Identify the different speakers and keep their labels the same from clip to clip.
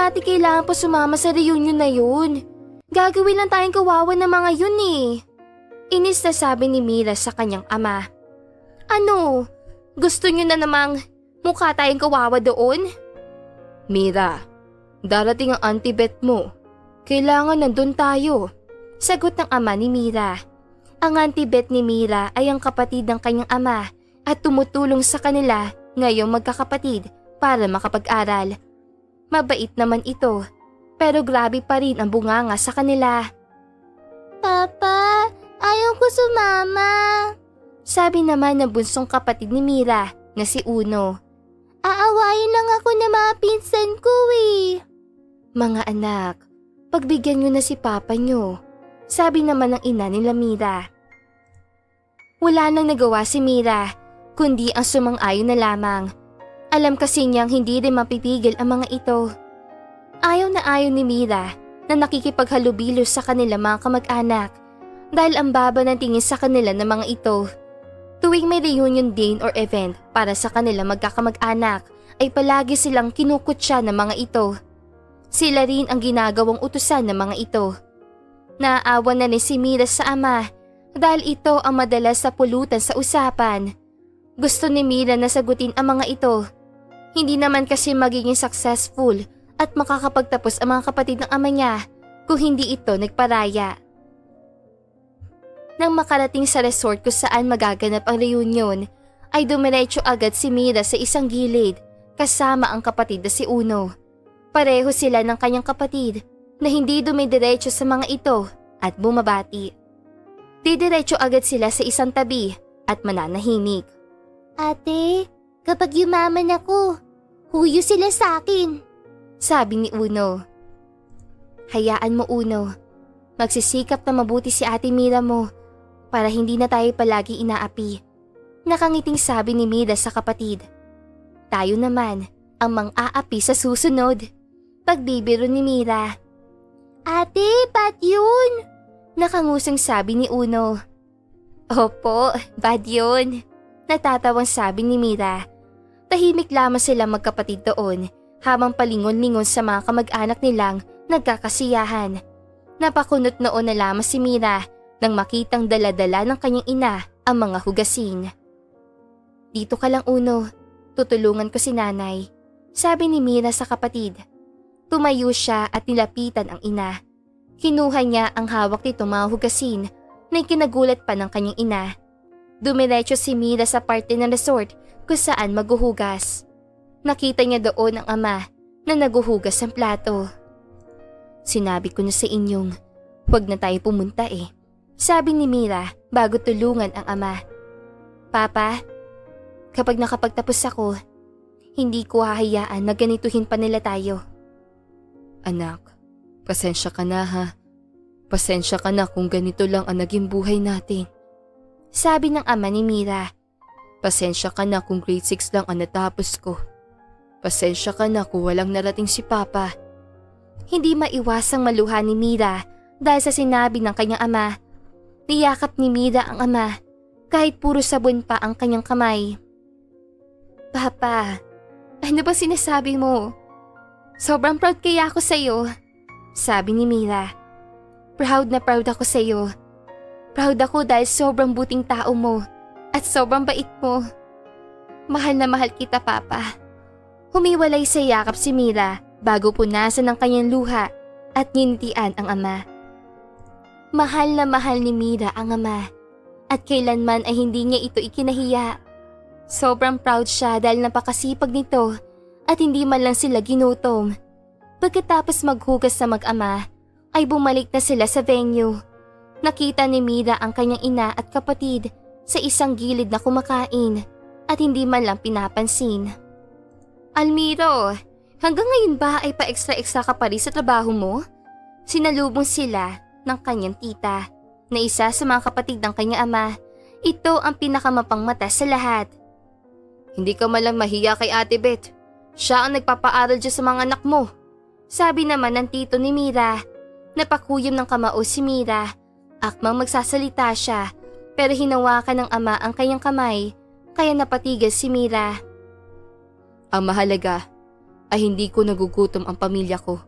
Speaker 1: natin kailangan pa sumama sa reunion na yun. Gagawin lang tayong kawawa ng mga yun eh. Inis na sabi ni Mira sa kanyang ama. Ano? Gusto niyo na namang mukha tayong kawawa doon? Mira, darating ang auntie Beth mo. Kailangan nandun tayo. Sagot ng ama ni Mira. Ang auntie Beth ni Mira ay ang kapatid ng kanyang ama at tumutulong sa kanila ngayong magkakapatid para makapag-aral. Mabait naman ito, pero grabe pa rin ang bunganga sa kanila. Papa, ayaw ko sumama. Sabi naman ng bunsong kapatid ni Mira na si Uno. Aawayin lang ako ng mga pinsan ko eh. Mga anak, pagbigyan nyo na si papa nyo. Sabi naman ng ina nila Mira. Wala nang nagawa si Mira, kundi ang sumang-ayon na lamang. Alam kasi niyang hindi rin mapipigil ang mga ito. Ayaw na ayaw ni Mira na nakikipaghalubilo sa kanila mga kamag-anak dahil ang baba ng tingin sa kanila ng mga ito. Tuwing may reunion din or event para sa kanila magkakamag-anak ay palagi silang kinukutsa ng mga ito. Sila rin ang ginagawang utusan ng mga ito. Naaawa na ni si Mira sa ama dahil ito ang madalas sa pulutan sa usapan. Gusto ni Mira na sagutin ang mga ito. Hindi naman kasi magiging successful at makakapagtapos ang mga kapatid ng ama niya kung hindi ito nagparaya. Nang makarating sa resort kung saan magaganap ang reunion, ay dumiretso agad si Mira sa isang gilid kasama ang kapatid na si Uno. Pareho sila ng kanyang kapatid na hindi dumidiretso sa mga ito at bumabati. Didiretso agad sila sa isang tabi at mananahimik. Ate, kapag yumaman ako, huyo sila sa akin. Sabi ni Uno. Hayaan mo Uno. Magsisikap na mabuti si ate Mira mo para hindi na tayo palagi inaapi. Nakangiting sabi ni Mira sa kapatid. Tayo naman ang mang-aapi sa susunod. Pagbibiro ni Mira. Ate, bad yun! Nakangusang sabi ni Uno. Opo, bad yun. Natatawang sabi ni Mira. Tahimik lamang sila magkapatid doon habang palingon-lingon sa mga kamag-anak nilang nagkakasiyahan. Napakunot noon na lamang si Mira nang makitang daladala ng kanyang ina ang mga hugasin. Dito ka lang Uno, tutulungan ko si nanay. Sabi ni Mira sa kapatid. Tumayo siya at nilapitan ang ina. Kinuha niya ang hawak nitong mga hugasin na ikinagulat pa ng kanyang ina. Dumiretso si Mira sa parte ng resort kung saan maghuhugas. Nakita niya doon ang ama na naguhugas ng plato. Sinabi ko na sa inyong, huwag na tayo pumunta eh. Sabi ni Mira bago tulungan ang ama. Papa, kapag nakapagtapos ako, hindi ko hahayaan na ganituhin pa nila tayo.
Speaker 2: Anak, pasensya ka na ha. Pasensya ka na kung ganito lang ang naging buhay natin.
Speaker 1: Sabi ng ama ni Mira.
Speaker 2: Pasensya ka na kung grade 6 lang ang natapos ko. Pasensya ka na kung walang narating si Papa.
Speaker 1: Hindi maiwasang maluha ni Mira dahil sa sinabi ng kanyang ama. Niyakap ni Mira ang ama kahit puro sabon pa ang kanyang kamay. Papa, ano ba sinasabi mo? Sobrang proud kaya ako sa'yo. Sabi ni Mira. Proud na proud ako sa'yo. Proud ako dahil sobrang buting tao mo at sobrang bait mo. Mahal na mahal kita, Papa. Humiwalay sa yakap si Mira bago punasan ng kanyang luha at ninitian ang ama. Mahal na mahal ni Mira ang ama at kailanman ay hindi niya ito ikinahiya. Sobrang proud siya dahil napakasipag nito at hindi man lang sila ginutom. Pagkatapos maghugas sa mag-ama, ay bumalik na sila sa venue. Nakita ni Mira ang kanyang ina at kapatid sa isang gilid na kumakain at hindi man lang pinapansin. Almiro, hanggang ngayon ba ay pa-extra-extra ka pa rin sa trabaho mo? Sinalubong sila ng kanyang tita na isa sa mga kapatid ng kanyang ama. Ito ang pinakamapang mata sa lahat.
Speaker 2: Hindi ka malang mahiya kay Ate Beth. Siya ang nagpapaaral dyan sa mga anak mo.
Speaker 1: Sabi naman ng tito ni Mira. Napakuyom ng kamao si Mira. Akmang magsasalita siya pero hinawakan ng ama ang kanyang kamay kaya napatigil si Mira.
Speaker 2: Ang mahalaga, ay hindi ko nagugutom ang pamilya ko.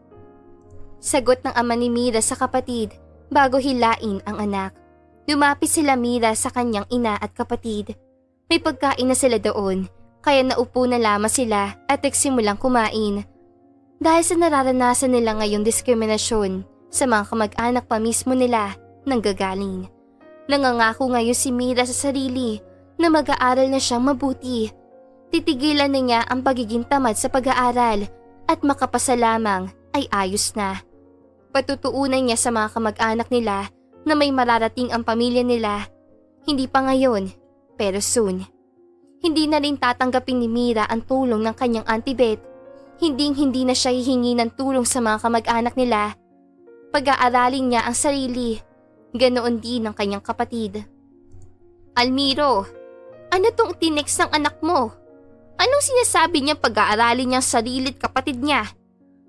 Speaker 1: Sagot ng ama ni Mira sa kapatid bago hilain ang anak. Lumapit sila Mira sa kanyang ina at kapatid. May pagkain na sila doon, kaya naupo na lamang sila at nagsimulang kumain. Dahil sa nararanasan nila ngayong diskriminasyon sa mga kamag-anak pa mismo nila nanggagaling. Nangangako ngayon si Mira sa sarili na mag-aaral na siyang mabuti. Titigilan na niya ang pagiging tamad sa pag-aaral at makapasa lamang ay ayos na. Patutuunan niya sa mga kamag-anak nila na may mararating ang pamilya nila. Hindi pa ngayon, pero soon. Hindi na rin tatanggapin ni Mira ang tulong ng kanyang auntie Beth. Hinding hindi na siya hihingi ng tulong sa mga kamag-anak nila. Pag-aaralin niya ang sarili. Ganoon din ng kanyang kapatid. Almiro, ano tong tinex ng anak mo? Anong sinasabi niya pag-aaralin niya ang sarili at kapatid niya?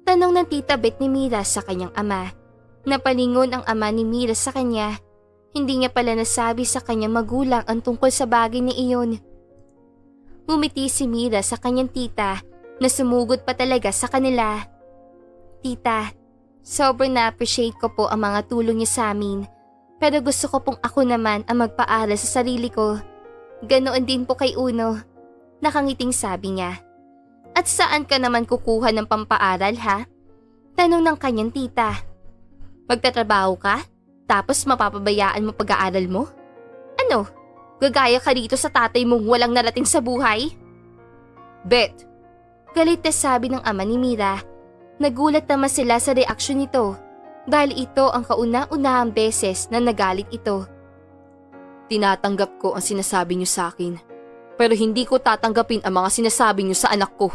Speaker 1: Tanong ng tita Beth ni Mira sa kanyang ama. Napalingon ang ama ni Mira sa kanya. Hindi niya pala nasabi sa kanyang magulang ang tungkol sa bagay na iyon. Ngumiti si Mira sa kanyang tita na sumugod pa talaga sa kanila. Tita, sobrang na-appreciate ko po ang mga tulong niya sa amin. Pero gusto ko pong ako naman ang magpaaral sa sarili ko. Ganoon din po kay Uno. Nakangiting sabi niya. At saan ka naman kukuha ng pampaaral ha? Tanong ng kanyang tita. Magtatrabaho ka? Tapos mapapabayaan mo pag-aaral mo? Ano? Gagaya ka rito sa tatay mong walang narating sa buhay?
Speaker 2: Bet,
Speaker 1: Galit na sabi ng ama ni Mira. Nagulat naman sila sa reaksyon nito dahil ito ang kauna-unahang beses na nagalit ito.
Speaker 2: tinatanggap ko ang sinasabi niyo sa akin. Pero hindi ko tatanggapin ang mga sinasabi niyo sa anak ko.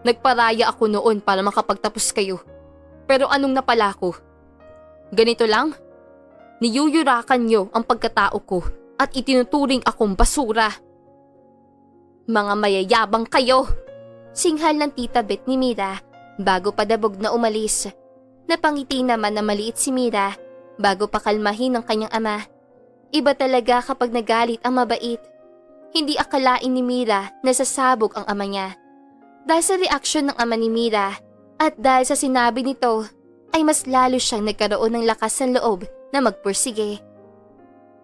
Speaker 2: Nagparaya ako noon para makapagtapos kayo. Pero anong napala ko? Ganito lang? Niyuyurakan niyo ang pagkatao ko at itinuturing akong basura. Mga mayayabang kayo!
Speaker 1: Singhal ng tita Beth ni Mira bago padabog na umalis. Napangiti naman na maliit si Mira bago pakalmahin ng kanyang ama. Iba talaga kapag nagalit ang mabait. Hindi akalain ni Mira na sasabog ang ama niya. Dahil sa reaksyon ng ama ni Mira at dahil sa sinabi nito ay mas lalo siyang nagkaroon ng lakas ng loob na magpursige.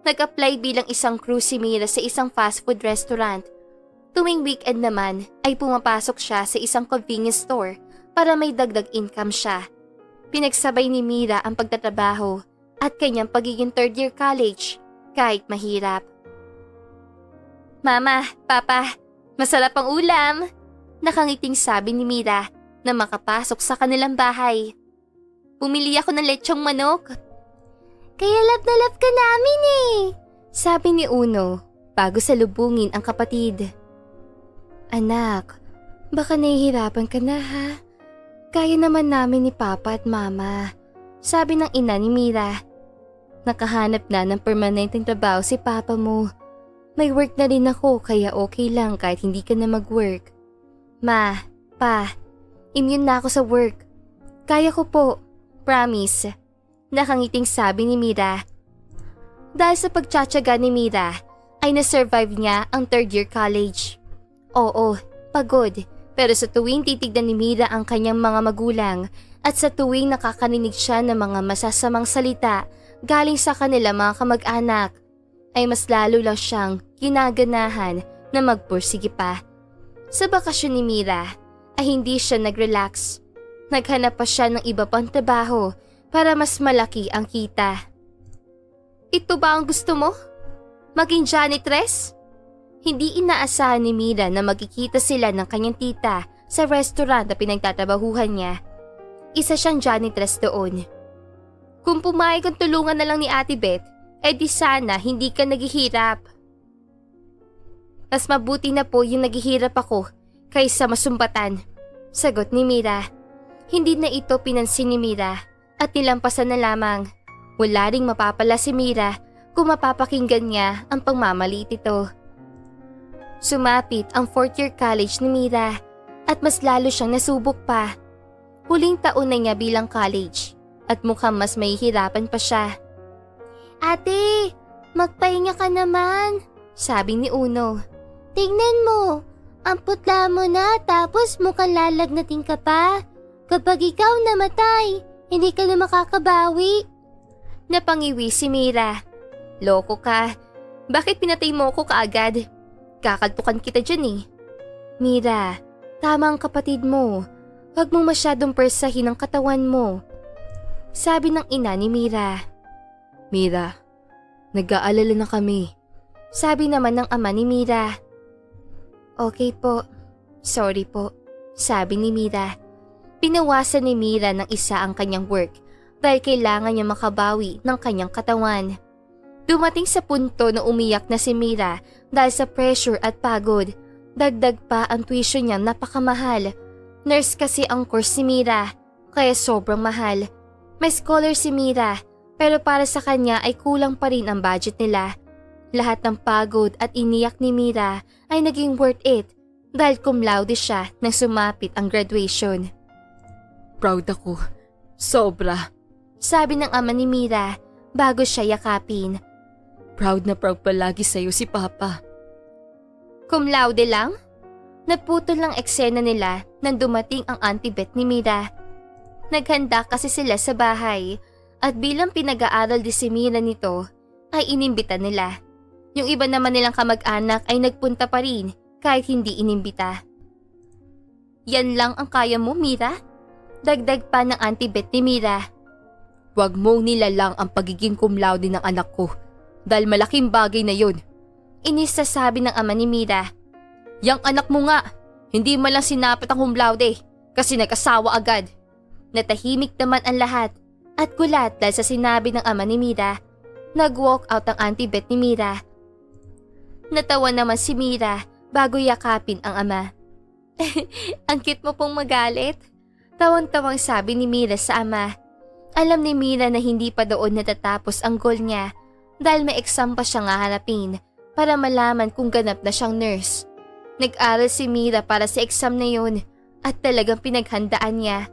Speaker 1: Nag-apply bilang isang crew si Mira sa isang fast food restaurant. Tuwing weekend naman ay pumapasok siya sa isang convenience store para may dagdag income siya. Pinagsabay ni Mira ang pagtatrabaho at kanyang pagiging third year college kahit mahirap. Mama, Papa, masarap ang ulam! Nakangiting sabi ni Mira na makapasok sa kanilang bahay. Bumili ako ng lechong manok. Kaya love na love ka namin eh! Sabi ni Uno bago salubungin ang kapatid. Anak, baka nahihirapan ka na ha? Kaya naman namin ni Papa at Mama. Sabi ng ina ni Mira. Nakahanap na ng permanenteng trabaho si Papa mo. May work na rin ako kaya okay lang kahit hindi ka na mag-work. Ma, Pa, immune na ako sa work. Kaya ko po, promise. Nakangiting sabi ni Mira. Dahil sa pagtsatsaga ni Mira, ay nasurvive niya ang third year college. Oo, pagod. Pero sa tuwing titignan ni Mira ang kanyang mga magulang at sa tuwing nakakarinig siya ng mga masasamang salita galing sa kanila mga kamag-anak, ay mas lalo lang siyang ginaganahan na magpursige pa. Sa bakasyon ni Mira ay hindi siya nag-relax. Naghanap pa siya ng iba pang trabaho para mas malaki ang kita. Ito ba ang gusto mo? Maging janitress? Hindi inaasahan ni Mira na magkikita sila ng kanyang tita sa restaurant na pinagtatrabahuhan niya. Isa siyang janitress doon. Kung pumayag ang tulungan na lang ni Ate Beth, eh di sana hindi ka naghihirap. Mas mabuti na po yung naghihirap ako kaysa masumbatan. Sagot ni Mira. Hindi na ito pinansin ni Mira at nilampasan na lamang. Wala ring mapapala si Mira kung mapapakinggan niya ang pangmamalit ito. Sumapit ang fourth year college ni Mira at mas lalo siyang nasubok pa. Huling taon na niya bilang college at mukhang mas mahihirapan pa siya. Ate, magpahinga ka naman, sabi ni Uno. Tingnan mo, Ang putla mo na tapos mukhang lalagnating ka pa. Kapag ikaw namatay, hindi ka na makakabawi. Napangiwi si Mira. Loko ka. Bakit pinatay mo ko kaagad? Kakaltukan kita dyan eh. Mira, tama ang kapatid mo. Huwag mong masyadong persahin ang katawan mo. Sabi ng ina ni Mira.
Speaker 2: Mira, nag-aalala na kami.
Speaker 1: Sabi naman ng ama ni Mira. Okay po. Sorry po. Sabi ni Mira. Pinawasan ni Mira ng isa ang kanyang work dahil kailangan niya makabawi ng kanyang katawan. Dumating sa punto na umiyak na si Mira dahil sa pressure at pagod. Dagdag pa ang tuition niya napakamahal. Nurse kasi ang course ni Mira, kaya sobrang mahal. May scholar si Mira, pero para sa kanya ay kulang pa rin ang budget nila. Lahat ng pagod at iniyak ni Mira ay naging worth it dahil cum laude siya nang sumapit ang graduation.
Speaker 2: Proud ako. Sobra.
Speaker 1: Sabi ng ama ni Mira bago siya yakapin.
Speaker 2: Proud na proud palagi sa'yo si Papa.
Speaker 1: Cum laude lang? Naputol lang eksena nila nang dumating ang auntie ni Mira. Naghanda kasi sila sa bahay at bilang pinag-aaral di si Mira nito ay inimbita nila. Yung iba naman nilang kamag-anak ay nagpunta pa rin kahit hindi inimbita. Yan lang ang kaya mo, Mira? Dagdag pa ng auntie ni Mira.
Speaker 2: Huwag mong nilalang ang pagiging cum laude ng anak ko dahil malaking bagay na yun.
Speaker 1: Inis sa sabi ng ama ni Mira.
Speaker 2: Yang anak mo nga, hindi man lang sinapit ang cum laude kasi nag-asawa agad.
Speaker 1: Natahimik naman ang lahat at gulat dahil sa sinabi ng ama ni Mira. Nag-walk out ang auntie Beth ni Mira. Natawa naman si Mira bago yakapin ang ama. ang cute mo pong magalit. Tawang-tawang sabi ni Mira sa ama. Alam ni Mira na hindi pa doon natatapos ang goal niya dahil may exam pa siyang haharapin para malaman kung ganap na siyang nurse. Nag-aral si Mira para sa exam na yun at talagang pinaghandaan niya.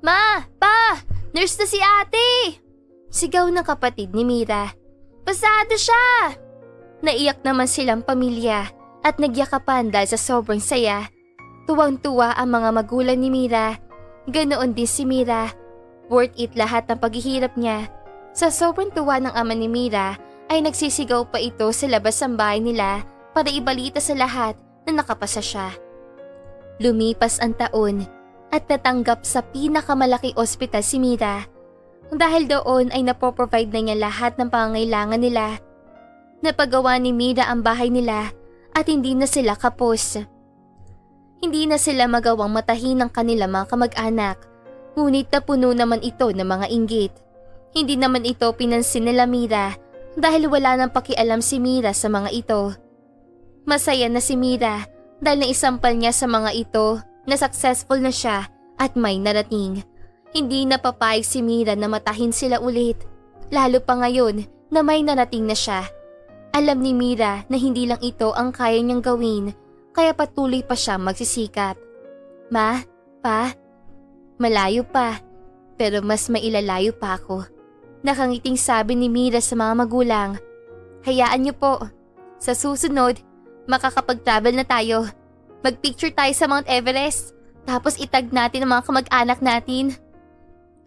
Speaker 1: Ma! Pa! Nurse na si ate! Sigaw ng kapatid ni Mira. Pasado siya! Naiyak naman silang pamilya at nagyakapan dahil sa sobrang saya. Tuwang-tuwa ang mga magulang ni Mira. Ganoon din si Mira. Worth it lahat ng paghihirap niya. Sa sobrang tuwa ng ama ni Mira ay nagsisigaw pa ito sa labas ng bahay nila para ibalita sa lahat na nakapasa siya. Lumipas ang taon at natanggap sa pinakamalaki ospital si Mira. Dahil doon ay napoprovide na niya lahat ng pangangailangan nila. Napagawa ni Mira ang bahay nila at hindi na sila kapos. Hindi na sila magawang matahin ng kanila mga kamag-anak, ngunit napuno naman ito ng mga inggit. Hindi naman ito pinansin nila Mira dahil wala nang pakialam si Mira sa mga ito. Masaya na si Mira dahil naisampal niya sa mga ito na successful na siya at may narating. Hindi napapayag si Mira na matahin sila ulit, lalo pa ngayon na may narating na siya. Alam ni Mira na hindi lang ito ang kaya niyang gawin, kaya patuloy pa siya magsisikap. Ma, pa, malayo pa, pero mas mailalayo pa ako. Nakangiting sabi ni Mira sa mga magulang. Hayaan niyo po, sa susunod, makakapag-travel na tayo. Mag-picture tayo sa Mount Everest, tapos itag natin ang mga kamag-anak natin.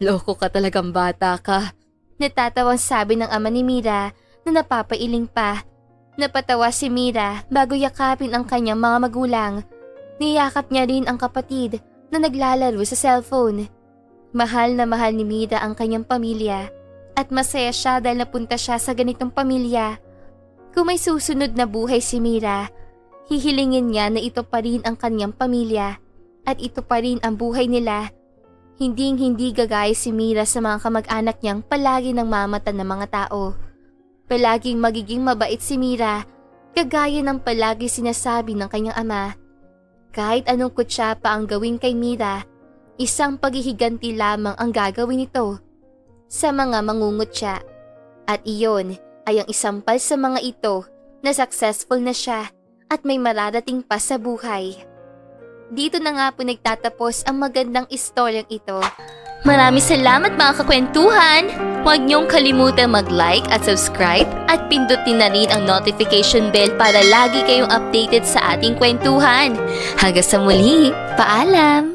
Speaker 2: Loko ka talagang bata ka.
Speaker 1: Natatawang sabi ng ama ni Mira na napapailing pa. Napatawa si Mira bago yakapin ang kanyang mga magulang. Niyakap niya rin ang kapatid na naglalaro sa cellphone. Mahal na mahal ni Mira ang kanyang pamilya at masaya siya dahil napunta siya sa ganitong pamilya. Kung may susunod na buhay si Mira, hihilingin niya na ito pa rin ang kanyang pamilya at ito pa rin ang buhay nila. Hinding hindi gagaya si Mira sa mga kamag-anak niyang palagi ng mamatan ng mga tao. Palaging magiging mabait si Mira, kagaya ng palagi sinasabi ng kanyang ama. Kahit anong kutsa pa ang gawin kay Mira, isang paghihiganti lamang ang gagawin nito sa mga mangungutya. At iyon ay ang isampal sa mga ito na successful na siya at may mararating pa sa buhay. Dito na nga po nagtatapos ang magandang istoryang ito. Maraming salamat mga kakwentuhan! Huwag niyong kalimutang mag-like at subscribe at pindutin na rin ang notification bell para lagi kayong updated sa ating kwentuhan. Hanggang sa muli, paalam!